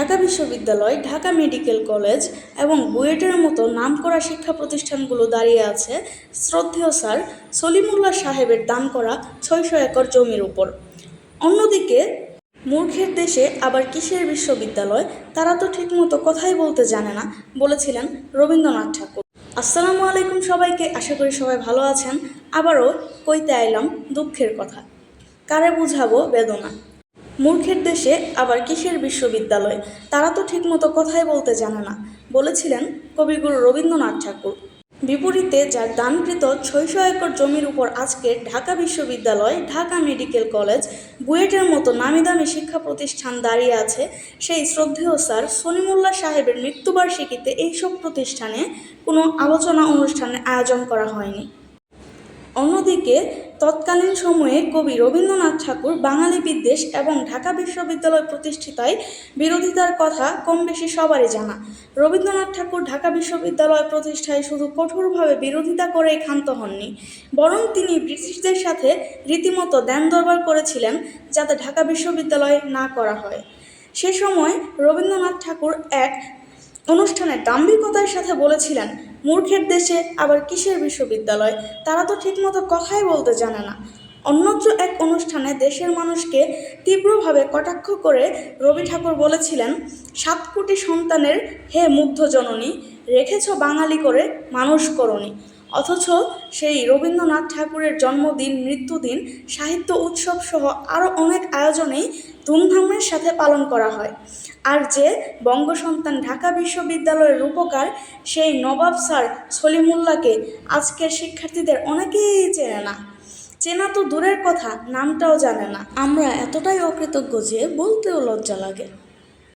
ঢাকা বিশ্ববিদ্যালয়, Dhaka medical college এবং বুয়েটের মতো নামকরা শিক্ষা প্রতিষ্ঠানগুলো দাঁড়িয়ে আছে শ্রদ্ধেয় স্যার সলিমুল্লাহ সাহেবের দান করা ছয়শো একর জমির উপর। অন্যদিকে, মূর্খের দেশে আবার কিসের বিশ্ববিদ্যালয় তারা তো ঠিকমতো কথাই বলতে জানে না বলেছিলেন রবীন্দ্রনাথ ঠাকুর। আসসালামু আলাইকুম সবাইকে, আশা করি সবাই ভালো আছেন। আবারও কইতে আইলাম দুঃখের কথা। কারে বুঝাবো বেদনা? মূর্খের দেশে আবার কিসের বিশ্ববিদ্যালয়? তারা তো ঠিকমতো কথাই বলতে জানে না। বলেছিলেন কবিগুরু রবীন্দ্রনাথ ঠাকুর। বিপরীতে যার দানকৃত ছয়শো একর জমির উপর আজকে ঢাকা বিশ্ববিদ্যালয়, ঢাকা মেডিকেল কলেজ, বুয়েটের মতো নামি দামি শিক্ষা প্রতিষ্ঠান দাঁড়িয়ে আছে, সেই শ্রদ্ধেয় স্যার সলিমুল্লাহ সাহেবের মৃত্যুবার্ষিকীতে এইসব প্রতিষ্ঠানে কোনো আলোচনা অনুষ্ঠানের আয়োজন করা হয়নি। অন্যদিকে তৎকালীন সময়ে কবি রবীন্দ্রনাথ ঠাকুর বাঙালি বিদ্বেষ এবং ঢাকা বিশ্ববিদ্যালয় প্রতিষ্ঠিতায় বিরোধিতার কথা কম বেশি সবারই জানা। রবীন্দ্রনাথ ঠাকুর ঢাকা বিশ্ববিদ্যালয় প্রতিষ্ঠায় শুধু কঠোরভাবে বিরোধিতা করেই ক্ষান্ত হননি, বরং তিনি ব্রিটিশদের সাথে রীতিমতো দেন দরবার করেছিলেন যাতে ঢাকা বিশ্ববিদ্যালয় না করা হয়। সে সময় রবীন্দ্রনাথ ঠাকুর এক অনুষ্ঠানে দাম্ভিকতার সাথে বলেছিলেন, মূর্খের দেশে আবার কিসের বিশ্ববিদ্যালয়? তারা তো ঠিকমতো কথাই বলতে জানে না। অন্যত্র এক অনুষ্ঠানে দেশের মানুষকে তীব্রভাবে কটাক্ষ করে রবি ঠাকুর বলেছিলেন, সাত কোটি সন্তানের হে মুগ্ধ জননী, রেখেছ বাঙালি করে মানুষ করনি অথচ সেই রবীন্দ্রনাথ ঠাকুরের জন্মদিন, মৃত্যুদিন, সাহিত্য উৎসব সহ আরও অনেক আয়োজনেই ধুমধামের সাথে পালন করা হয়। আর যে বঙ্গসন্তান ঢাকা বিশ্ববিদ্যালয়ের রূপকার, সেই নবাব স্যার সলিমুল্লাহকে আজকের শিক্ষার্থীদের অনেকেই চেনে না। চেনা তো দূরের কথা, নামটাও জানে না। আমরা এতটাই অকৃতজ্ঞ যে বলতেও লজ্জা লাগে।